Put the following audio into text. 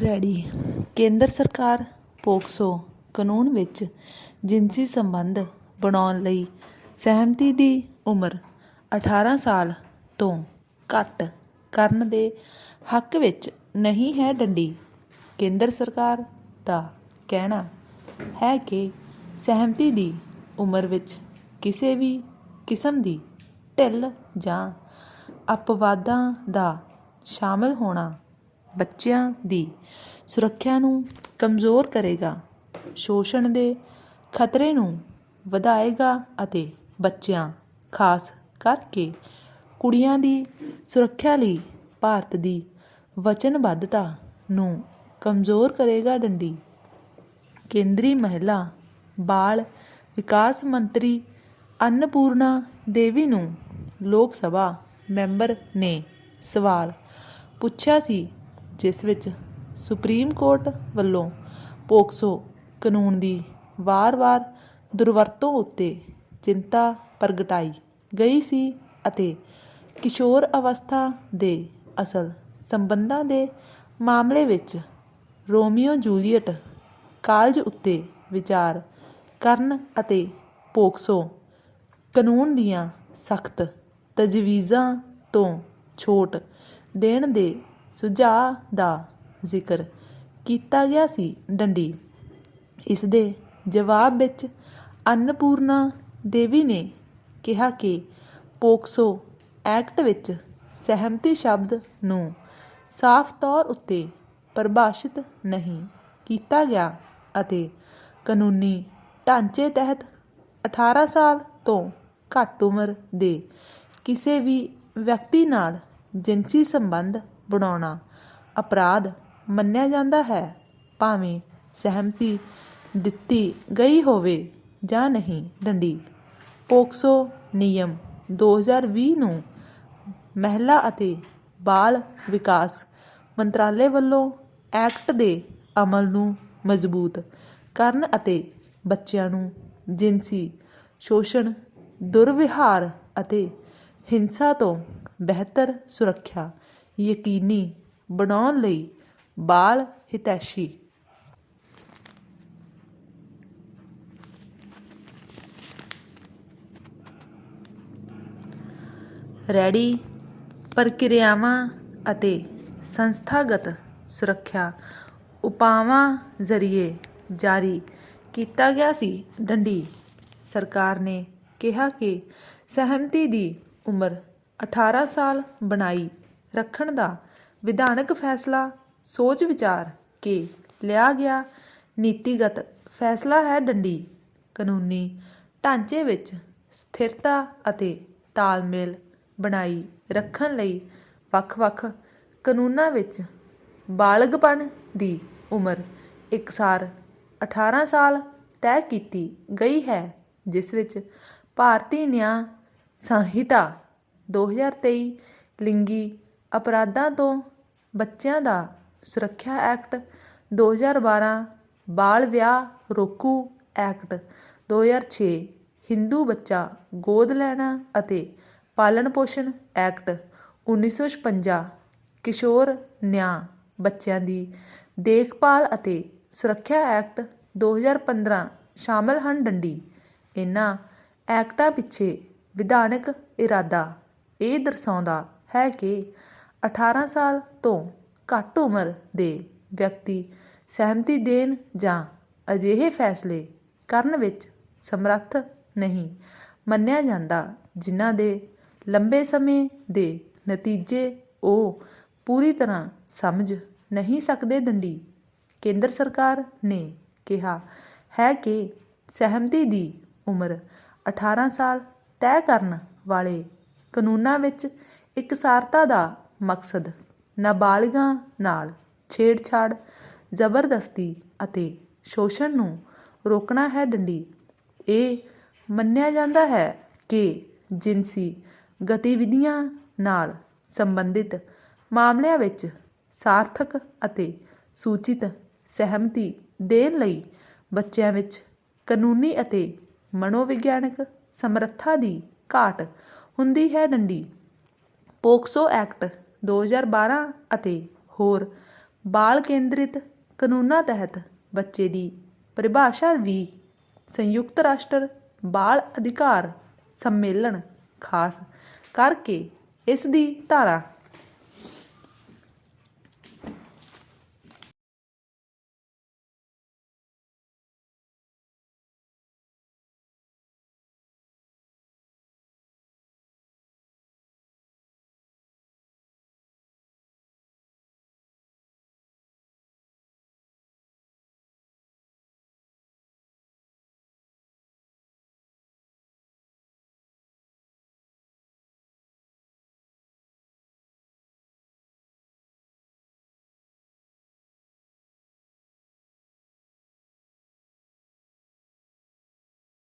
Ready ਕੇਂਦਰ ਸਰਕਾਰ ਪੋਕਸੋ ਕਾਨੂੰਨ ਵਿੱਚ ਜਿਨਸੀ ਸੰਬੰਧ ਬਣਾਉਣ ਲਈ ਸਹਿਮਤੀ ਦੀ ਉਮਰ 18 ਸਾਲ ਤੋਂ ਘੱਟ ਕਰਨ ਦੇ ਹੱਕ ਵਿੱਚ ਨਹੀਂ ਹੈ ਡੰਡੀ। ਕੇਂਦਰ ਸਰਕਾਰ ਦਾ ਕਹਿਣਾ ਹੈ ਕਿ ਸਹਿਮਤੀ ਦੀ ਉਮਰ ਵਿੱਚ ਕਿਸੇ ਵੀ ਕਿਸਮ ਦੀ ਢਿੱਲ ਜਾਂ ਅਪਵਾਦਾਂ ਦਾ ਸ਼ਾਮਲ ਹੋਣਾ ਬੱਚਿਆਂ ਦੀ ਸੁਰੱਖਿਆ ਨੂੰ ਕਮਜ਼ੋਰ ਕਰੇਗਾ, ਸ਼ੋਸ਼ਣ ਦੇ ਖਤਰੇ ਨੂੰ ਵਧਾਏਗਾ ਅਤੇ ਬੱਚਿਆਂ, ਖਾਸ ਕਰਕੇ ਕੁੜੀਆਂ ਦੀ ਸੁਰੱਖਿਆ ਲਈ ਭਾਰਤ ਦੀ ਵਚਨਬੱਧਤਾ ਨੂੰ ਕਮਜ਼ੋਰ ਕਰੇਗਾ ਡੰਡੀ। ਕੇਂਦਰੀ ਮਹਿਲਾ, ਬਾਲ ਵਿਕਾਸ ਮੰਤਰੀ ਅੰਨਪੂਰਨਾ ਦੇਵੀ ਨੂੰ ਲੋਕ ਸਭਾ ਮੈਂਬਰ ਨੇ ਸਵਾਲ ਪੁੱਛਿਆ ਸੀ ਜਿਸ ਵਿੱਚ ਸੁਪਰੀਮ ਕੋਰਟ ਵੱਲੋਂ ਪੋਕਸੋ ਕਾਨੂੰਨ ਦੀ ਵਾਰ-ਵਾਰ ਦੁਰਵਰਤੋਂ ਉੱਤੇ ਚਿੰਤਾ ਪ੍ਰਗਟਾਈ ਗਈ ਸੀ ਅਤੇ ਕਿਸ਼ੋਰ ਅਵਸਥਾ ਦੇ ਅਸਲ ਸੰਬੰਧਾਂ ਦੇ ਮਾਮਲੇ ਵਿੱਚ ਰੋਮੀਓ ਜੂਲੀਅਟ ਕਾਲਜ ਉੱਤੇ ਵਿਚਾਰ ਕਰਨ ਅਤੇ ਪੋਕਸੋ ਕਾਨੂੰਨ ਦੀਆਂ ਸਖਤ ਤਜਵੀਜ਼ਾਂ ਤੋਂ ਛੋਟ ਦੇਣ ਦੇ ਸੁਝਾਅ ਦਾ ਜ਼ਿਕਰ ਕੀਤਾ ਗਿਆ ਸੀ ਡੰਡੀ। ਇਸ ਦੇ ਜਵਾਬ ਵਿੱਚ ਅੰਨਪੂਰਨਾ ਦੇਵੀ ਨੇ ਕਿਹਾ ਕਿ ਪੋਕਸੋ ਐਕਟ ਵਿੱਚ ਸਹਿਮਤੀ ਸ਼ਬਦ ਨੂੰ ਸਾਫ਼ ਤੌਰ ਉੱਤੇ ਪਰਿਭਾਸ਼ਿਤ ਨਹੀਂ ਕੀਤਾ ਗਿਆ ਅਤੇ ਕਾਨੂੰਨੀ ਢਾਂਚੇ ਤਹਿਤ 18 ਸਾਲ ਤੋਂ ਘੱਟ ਉਮਰ ਦੇ ਕਿਸੇ ਵੀ ਵਿਅਕਤੀ ਨਾਲ ਜਿਨਸੀ ਸੰਬੰਧ ਬਣਾਉਣਾ। ਅਪਰਾਧ ਮੰਨਿਆ ਜਾਂਦਾ ਹੈ, ਭਾਵੇਂ ਸਹਿਮਤੀ ਦਿੱਤੀ ਗਈ ਹੋਵੇ ਜਾਂ ਨਹੀਂ, ਡੰਡੀ। ਪੋਕਸੋ ਨਿਯਮ 2020 ਨੂੰ ਮਹਿਲਾ ਅਤੇ ਬਾਲ ਵਿਕਾਸ ਮੰਤਰਾਲੇ ਵੱਲੋਂ ਐਕਟ ਦੇ ਅਮਲ ਨੂੰ ਮਜ਼ਬੂਤ ਕਰਨ ਅਤੇ ਬੱਚਿਆਂ ਨੂੰ ਜਿਨਸੀ ਸ਼ੋਸ਼ਣ, ਦੁਰਵਿਹਾਰ ਅਤੇ ਹਿੰਸਾ ਤੋਂ ਬਿਹਤਰ ਸੁਰੱਖਿਆ ਯਕੀਨੀ ਬਣਾਉਣ ਲਈ ਬਾਲ ਹਿਤੈਸ਼ੀ। ਰੈਡੀ। ਪ੍ਰਕਿਰਿਆਵਾਂ ਅਤੇ ਸੰਸਥਾਗਤ ਸੁਰੱਖਿਆ ਉਪਾਵਾਂ ਜ਼ਰੀਏ ਜਾਰੀ ਕੀਤਾ ਗਿਆ ਸੀ ਡੰਡੀ। ਸਰਕਾਰ ਨੇ ਕਿਹਾ ਕਿ ਸਹਿਮਤੀ ਦੀ ਉਮਰ 18 ਸਾਲ ਬਣਾਈ ਰੱਖਣ ਦਾ ਵਿਧਾਨਕ ਫੈਸਲਾ, ਸੋਚ ਵਿਚਾਰ ਕੇ ਲਿਆ ਗਿਆ ਨੀਤੀਗਤ ਫੈਸਲਾ ਹੈ ਡੰਡੀ। ਕਾਨੂੰਨੀ ਢਾਂਚੇ ਵਿੱਚ ਸਥਿਰਤਾ ਅਤੇ ਤਾਲਮੇਲ ਬਣਾਈ ਰੱਖਣ ਲਈ ਵੱਖ-ਵੱਖ ਕਾਨੂੰਨਾਂ ਵਿੱਚ ਬਾਲਗਪਣ ਦੀ ਉਮਰ ਇਕਸਾਰ 18 ਸਾਲ ਤੈਅ ਕੀਤੀ ਗਈ ਹੈ, ਜਿਸ ਵਿੱਚ ਭਾਰਤੀ ਨਿਆਂ ਸੰਹਿਤਾ 2023 ਲਿੰਗੀ ਅਪਰਾਧਾਂ ਤੋਂ ਬੱਚਿਆਂ ਦਾ ਸੁਰੱਖਿਆ ਐਕਟ 2012 ਬਾਲ ਵਿਆਹ ਰੋਕੂ ਐਕਟ 2006 ਹਿੰਦੂ ਬੱਚਾ ਗੋਦ ਲੈਣਾ ਅਤੇ ਪਾਲਣ ਪੋਸ਼ਣ ਐਕਟ 1956 ਕਿਸ਼ੋਰ ਨਿਆਂ ਬੱਚਿਆਂ ਦੀ ਦੇਖਭਾਲ ਅਤੇ ਸੁਰੱਖਿਆ ਐਕਟ 2015 ਸ਼ਾਮਲ ਹਨ ਡੰਡੀ। ਇਹਨਾਂ ਐਕਟਾਂ ਪਿੱਛੇ ਵਿਧਾਨਕ ਇਰਾਦਾ ਇਹ ਦਰਸਾਉਂਦਾ ਹੈ ਕਿ 18 ਸਾਲ ਤੋਂ ਘੱਟ ਉਮਰ ਦੇ ਵਿਅਕਤੀ ਸਹਿਮਤੀ ਦੇਣ ਜਾਂ ਅਜਿਹੇ ਫੈਸਲੇ ਕਰਨ ਵਿੱਚ ਸਮਰੱਥ ਨਹੀਂ ਮੰਨਿਆ ਜਾਂਦਾ, ਜਿਨ੍ਹਾਂ ਦੇ ਲੰਬੇ ਸਮੇਂ ਦੇ ਨਤੀਜੇ ਉਹ ਪੂਰੀ ਤਰ੍ਹਾਂ ਸਮਝ ਨਹੀਂ ਸਕਦੇ ਡੰਡੀ। ਕੇਂਦਰ ਸਰਕਾਰ ਨੇ ਕਿਹਾ ਹੈ ਕਿ ਸਹਿਮਤੀ ਦੀ ਉਮਰ 18 ਸਾਲ ਤੈਅ ਕਰਨ ਵਾਲੇ ਕਾਨੂੰਨਾਂ ਵਿੱਚ ਇਕਸਾਰਤਾ ਦਾ ਮਕਸਦ ਨਾਬਾਲਿਗਾਂ ਨਾਲ ਛੇੜਛਾੜ, ਜ਼ਬਰਦਸਤੀ ਅਤੇ ਸ਼ੋਸ਼ਣ ਨੂੰ ਰੋਕਣਾ ਹੈ ਡੰਡੀ। ਇਹ ਮੰਨਿਆ ਜਾਂਦਾ ਹੈ ਕਿ ਜਿਨਸੀ ਗਤੀਵਿਧੀਆਂ ਨਾਲ ਸੰਬੰਧਿਤ ਮਾਮਲਿਆਂ ਵਿੱਚ ਸਾਰਥਕ ਅਤੇ ਸੂਚਿਤ ਸਹਿਮਤੀ ਦੇਣ ਲਈ ਬੱਚਿਆਂ ਵਿੱਚ ਕਾਨੂੰਨੀ ਅਤੇ ਮਨੋਵਿਗਿਆਨਕ ਸਮਰੱਥਾ ਦੀ ਘਾਟ ਹੁੰਦੀ ਹੈ ਡੰਡੀ। ਪੋਕਸੋ ਐਕਟ 2012 ਅਤੇ ਹੋਰ ਬਾਲ ਕੇਂਦਰਿਤ ਕਾਨੂੰਨਾਂ ਤਹਿਤ ਬੱਚੇ ਦੀ ਪਰਿਭਾਸ਼ਾ ਵੀ ਸੰਯੁਕਤ ਰਾਸ਼ਟਰ ਬਾਲ ਅਧਿਕਾਰ ਸੰਮੇਲਨ ਖਾਸ ਕਰਕੇ ਇਸ ਦੀ ਧਾਰਾ